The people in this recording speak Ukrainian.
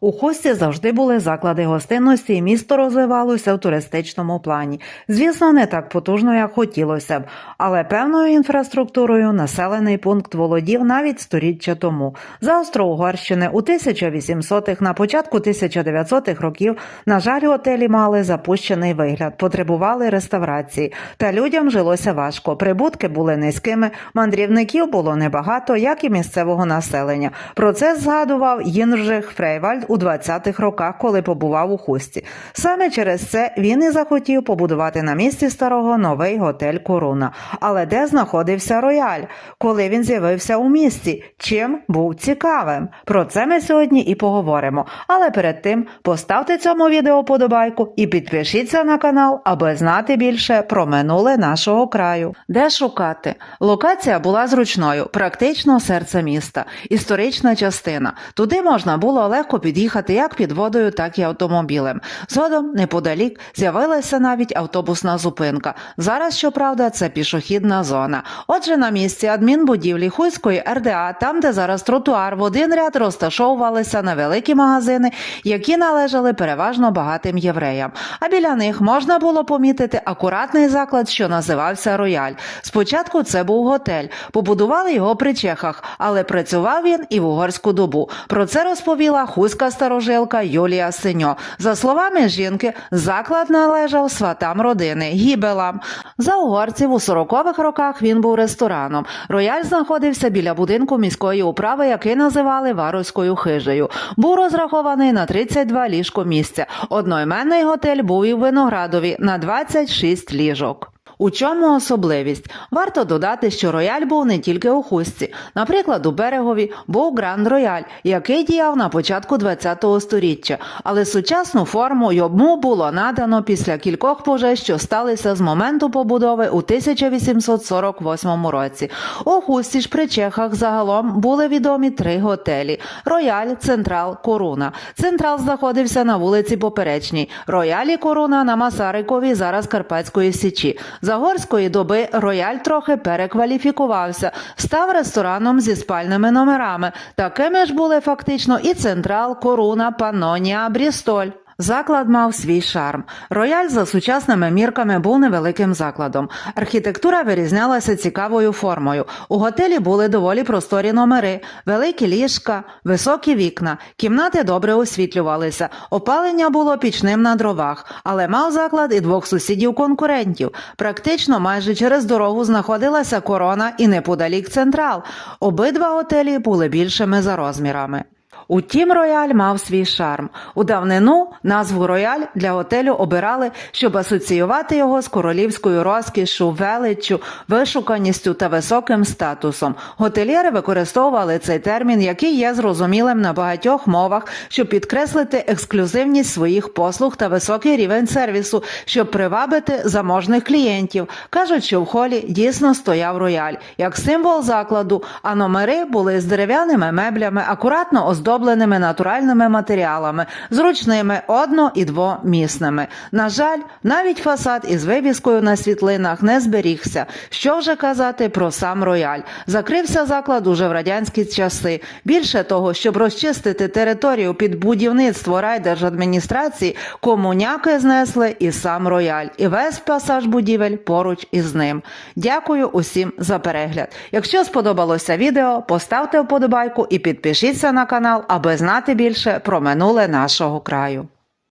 У хості завжди були заклади гостинності, і місто розвивалося в туристичному плані. Звісно, не так потужно, як хотілося б, але певною інфраструктурою населений пункт володів навіть сторіччя тому. За Австро-Угорщини у 1800-х, на початку 1900-х років, на жаль, готелі мали запущений вигляд, потребували реставрації, та людям жилося важко. Прибутки були низькими, мандрівників було небагато, як і місцевого населення. Про це згадував Їнржих Фрейвальд у 20-х роках, коли побував у Хусті. Саме через це він і захотів побудувати на місці старого новий готель Коруна. Але де знаходився рояль? Коли він з'явився у місті? Чим був цікавим? Про це ми сьогодні і поговоримо. Але перед тим поставте цьому відео подобайку і підпишіться на канал, аби знати більше про минуле нашого краю. Де шукати? Локація була зручною, практично серце міста, історична частина. Туди можна було легко під'їхати як під водою, так і автомобілем. Згодом, неподалік, з'явилася навіть автобусна зупинка. Зараз, щоправда, це пішохідна зона. Отже, на місці адмінбудівлі Хуйської РДА, там, де зараз тротуар, в один ряд розташовувалися невеликі магазини, які належали переважно багатим євреям. А біля них можна було помітити акуратний заклад, що називався Рояль. Спочатку це був готель. Побудували його при чехах, але працював він і в угорську добу. Про це розповіла хуська старожилка Юлія Синьо. За словами жінки, заклад належав сватам родини Гібелам. За угорців у 40-х роках він був рестораном. Рояль знаходився біля будинку міської управи, який називали Варовською хижею. Був розрахований на 32 ліжко місця. Одноіменний готель був і в Виноградові на 26 ліжок. У чому особливість? Варто додати, що рояль був не тільки у хустці. Наприклад, у берегові був Гранд Рояль, який діяв на початку ХХ століття, але сучасну форму йому було надано після кількох пожеж, що сталися з моменту побудови у 1848 році. У хусті ж при Чехах загалом були відомі три готелі: Рояль, Централ, Коруна. Централ знаходився на вулиці Поперечній. Рояль і Коруна на Масарикові, зараз Карпатської Січі. За горської доби рояль трохи перекваліфікувався, став рестораном зі спальними номерами. Такими ж були фактично і Централ, Коруна, Панонія, Брістоль. Заклад мав свій шарм. Рояль за сучасними мірками був невеликим закладом. Архітектура вирізнялася цікавою формою. У готелі були доволі просторі номери, великі ліжка, високі вікна, кімнати добре освітлювалися. Опалення було пічним на дровах, але мав заклад і двох сусідів-конкурентів. Практично майже через дорогу знаходилася корона і неподалік централ. Обидва готелі були більшими за розмірами. Утім, рояль мав свій шарм. У давнину назву рояль для готелю обирали, щоб асоціювати його з королівською розкішшю, величчю, вишуканістю та високим статусом. Готельєри використовували цей термін, який є зрозумілим на багатьох мовах, щоб підкреслити ексклюзивність своїх послуг та високий рівень сервісу, щоб привабити заможних клієнтів. Кажуть, що в холі дійсно стояв рояль як символ закладу, а номери були з дерев'яними меблями, акуратно оздобленими натуральними матеріалами, зручними одно- і двомісними. На жаль, навіть фасад із вивіскою на світлинах не зберігся. Що вже казати про сам рояль? Закрився заклад уже в радянські часи. Більше того, щоб розчистити територію під будівництво райдержадміністрації, комуняки знесли і сам рояль, і весь пасаж будівель поруч із ним. Дякую усім за перегляд. Якщо сподобалося відео, поставте вподобайку і підпишіться на канал, аби знати більше про минуле нашого краю.